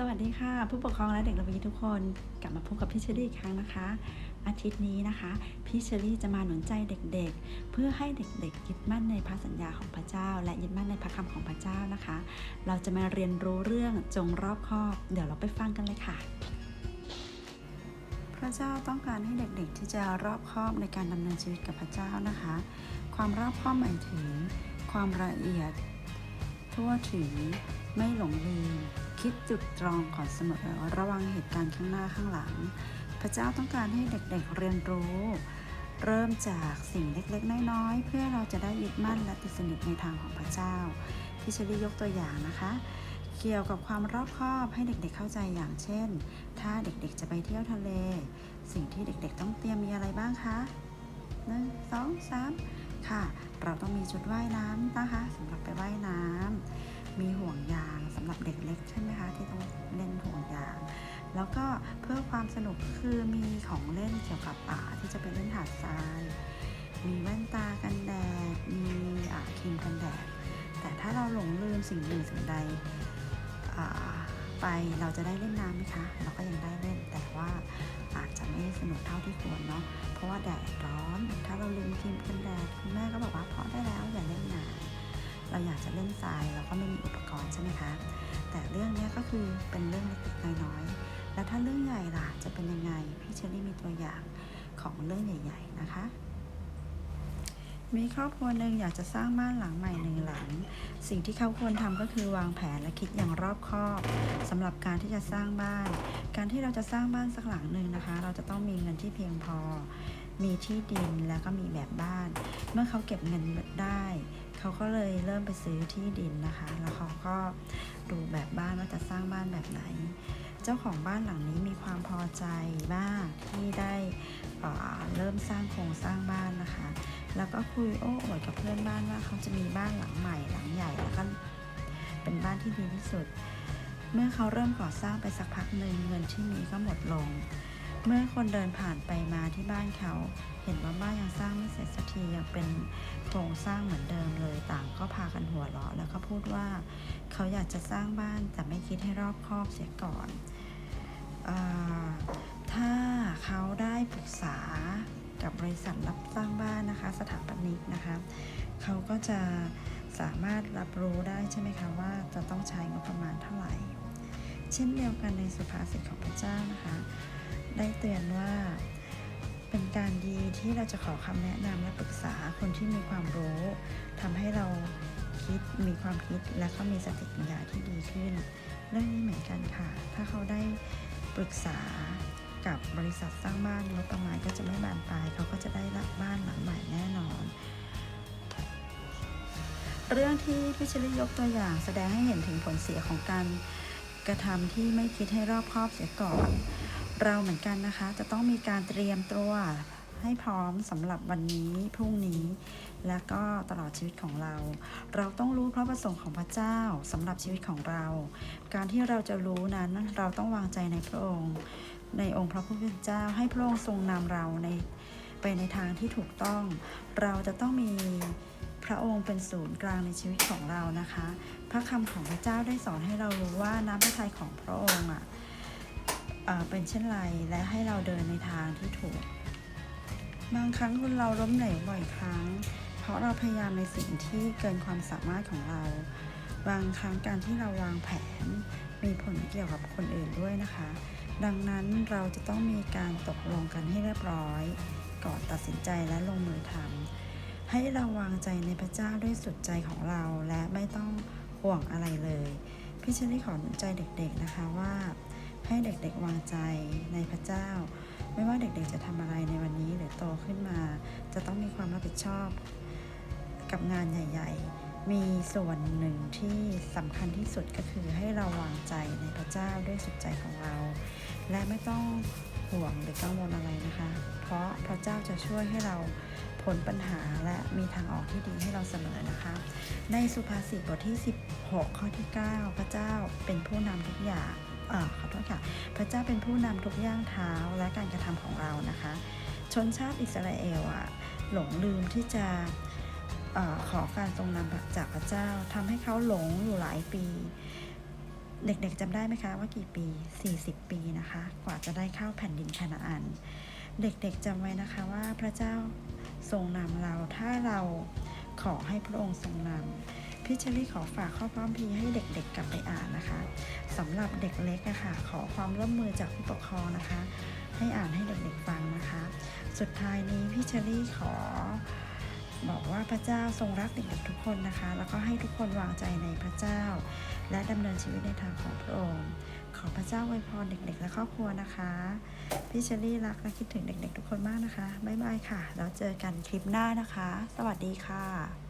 สวัสดีค่ะ ผู้ปกครองและเด็กระวีทุกคนกลับมาพบกับพี่เชอรี่อีกครั้งนะคะ อาทิตย์นี้นะคะ พี่เชอรี่จะมาหนุนใจเด็กๆ เพื่อให้เด็กๆยึดมั่นในพระสัญญาของพระเจ้า และยึดมั่นในพระคำของพระเจ้านะคะ เราจะมาเรียนรู้เรื่องจงรอบคอบเดี๋ยวเราไปฟังกันเลยค่ะ พระเจ้าต้องการให้เด็กๆ ที่จะรอบคอบในการดำเนินชีวิตกับพระเจ้านะคะ ความรอบคอบหมายถึง ความละเอียด ทั่วถึงไม่หลงลืม คิดจุดตรองก่อนเสมอระวังเหตุการณ์ข้างหน้าข้างหลัง พระเจ้าต้องการให้เด็กๆเรียนรู้ เริ่มจากสิ่งเล็กๆ น้อยๆ เพื่อเราจะได้ยึดมั่นและติดสนิทในทางของพระเจ้าพี่เชลี่ยกตัวอย่างนะคะ เกี่ยวกับความรอบคอบให้เด็กๆเข้าใจอย่างเช่น ถ้าเด็กๆจะไปเที่ยวทะเล สิ่งที่เด็กๆต้องเตรียมมีอะไรบ้างคะหนึ่งสองสามค่ะ เราต้องมีชุดว่ายน้ำนะคะสำหรับไปว่ายน้ำ มีห่วงยางสำหรับเด็กเล็กใช่ไหมคะที่ต้องเล่นห่วงยาง แล้วก็เพื่อความสนุกคือมีของเล่นเกี่ยวกับอ่าที่จะไปเล่นหาดทราย มีแว่นตากันแดด มีครีมกันแดด แต่ถ้าเราหลงลืมสิ่งหนึ่งสิ่งใดไปเราจะได้เล่นน้ำไหมคะ เราก็ยังได้เล่นแต่ว่าอาจจะไม่สนุกเท่าที่ควรเนาะเพราะว่าแดดร้อน ถ้าเราลืมครีมกันแดดคุณแม่ก็บอกว่า เราอยากจะเล่นทรายเราก็ไม่มีอุปกรณ์ใช่ไหมคะ แต่เรื่องนี้ก็คือเป็นเรื่องเล็กๆน้อยๆแล้วถ้าเรื่องใหญ่ล่ะจะเป็นยังไงพี่เชอรี่มีตัวอย่างของเรื่องใหญ่ ๆ นะคะมีครอบครัวหนึ่งอยากจะสร้างบ้านหลังใหม่หนึ่งหลัง สิ่งที่เขาควรทำก็คือวางแผนและคิดอย่างรอบคอบสำหรับการที่จะสร้างบ้าน การที่เราจะสร้างบ้านสักหลังหนึ่งนะคะ เราจะต้องมีเงินที่เพียงพอ มีที่ดินแล้วก็มีแบบบ้าน เมื่อเขาเก็บเงินได้ เขาก็เลยเริ่มไปซื้อที่ดินนะคะ แล้วเขาก็ดูแบบบ้านว่าจะสร้างบ้านแบบไหน เจ้าของบ้านหลังนี้มีความพอใจมากที่ได้เเริ่มสร้างโครงสร้างบ้านนะคะ แล้วก็คุยโอ้อวดกับเพื่อนบ้านว่าเขาจะมีบ้านหลังใหม่หลังใหญ่แล้วก็เป็นบ้านที่ดีที่สุด เมื่อเขาเริ่มก่อสร้างไปสักพักหนึ่งเงินที่มีก็หมดลง เมื่อคนเดินผ่านไปมาที่บ้านเขา เห็นว่าบ้านยังสร้างไม่เสร็จสักทียังเป็นโครงสร้างเหมือนเดิมเลยต่างก็พากันหัวเราะแล้วก็พูดว่า เขาอยากจะสร้างบ้านแต่ไม่คิดให้รอบคอบเสียก่อนอถ้าเขาได้ปรึกษากับบริษัทรับสร้างบ้านนะคะ สถาปนิกนะคะเขาก็จะสามารถรับรู้ได้ใช่ไหมคะว่าจะต้องใช้งบประมาณเท่าไหร่ เช่นเดียวกันในสุภาษิตของพระเจ้านะคะ ได้เตือนว่า เป็นการดีที่เราจะขอคำแนะนำและปรึกษาคนที่มีความรู้ทำให้เราคิดมีความคิดและก็มีสติปัญญาที่ดีขึ้น เรื่องนี้เหมือนกันค่ะ ถ้าเขาได้ปรึกษากับบริษัทสร้างบ้านงบประมาณก็จะไม่บานปลายเขาก็จะได้รับบ้านหลังใหม่แน่นอน เรื่องที่พิชลิยกตัวอย่างแสดงให้เห็นถึงผลเสียของการกระทำที่ไม่คิดให้รอบคอบเสียก่อน เราเหมือนกันนะคะ จะต้องมีการเตรียมตัวให้พร้อมสำหรับวันนี้พรุ่งนี้ และก็ตลอดชีวิตของเรา เราต้องรู้พระประสงค์ของพระเจ้าสำหรับชีวิตของเรา การที่เราจะรู้นั้นเราต้องวางใจในพระองค์ ในองค์พระผู้เป็นเจ้าให้พระองค์ทรงนำเราในไปในทางที่ถูกต้อง เราจะต้องมีพระองค์เป็นศูนย์กลางในชีวิตของเรานะคะ พระคำของพระเจ้าได้สอนให้เรารู้ว่าน้ำพระทัยของพระองค์อะ เป็นเช่นไรและให้เราเดินในทางที่ถูก บางครั้งคนเราล้มเหลวบ่อยครั้ง เพราะเราพยายามในสิ่งที่เกินความสามารถของเรา บางครั้งการที่เราวางแผนมีผลเกี่ยวกับคนอื่นด้วยนะคะ ดังนั้นเราจะต้องมีการตกลงกันให้เรียบร้อยก่อนตัดสินใจและลงมือทำให้เราวางใจในพระเจ้าด้วยสุดใจของเราและไม่ต้องห่วงอะไรเลย พี่เชลี่ขอหนุนใจเด็กๆนะคะว่า ให้เด็กๆวางใจในพระเจ้า ไม่ว่าเด็กๆจะทำอะไรในวันนี้หรือโตขึ้นมา จะต้องมีความรับผิดชอบ กับงานใหญ่ ๆ มีส่วนหนึ่งที่สำคัญที่สุดก็คือให้เราวางใจในพระเจ้าด้วยสุดใจของเรา และไม่ต้องห่วงหรือกังวลอะไรนะคะ เพราะพระเจ้าจะช่วยให้เราพ้นปัญหาและมีทางออกที่ดีให้เราเสมอนะคะ ในสุภาษิตบทที่ 16 ข้อที่ 9 พระเจ้าเป็นผู้นำทุกอย่าง ขอโทษค่ะ พระเจ้าเป็นผู้นำทุกย่างเท้าและการกระทำของเรานะคะ ชนชาติอิสราเอลอะหลงลืมที่จะออขอการทรงนำจากพระเจ้าทำให้เขาหลงอยู่หลายปี เด็กๆจำได้ไหมคะว่ากี่ปี 40 ปีนะคะ กว่าจะได้เข้าแผ่นดินคานาอัน เด็กๆจำไว้นะคะว่าพระเจ้าทรงนำเราถ้าเราขอให้พระองค์ทรงนำ พี่เชอรี่ขอฝากข้อความพีให้เด็กๆกลับไปอ่านนะคะสำหรับเด็กเล็กอะค่ะขอความร่วมมือจากผู้ปกครองนะคะ ให้อ่านให้เด็กๆฟังนะคะ สุดท้ายนี้พี่เชอรี่ขอบอกว่าพระเจ้าทรงรักเด็กๆทุกคนนะคะ แล้วก็ให้ทุกคนวางใจในพระเจ้า และดำเนินชีวิตในทางของพระองค์ขอพระเจ้าอวยพรเด็กๆ และครอบครัวนะคะพี่เชอรี่รักและคิดถึงเด็กๆ ทุกคนมากนะคะบ๊ายบายค่ะ แล้วเจอกันคลิปหน้านะคะ สวัสดีค่ะ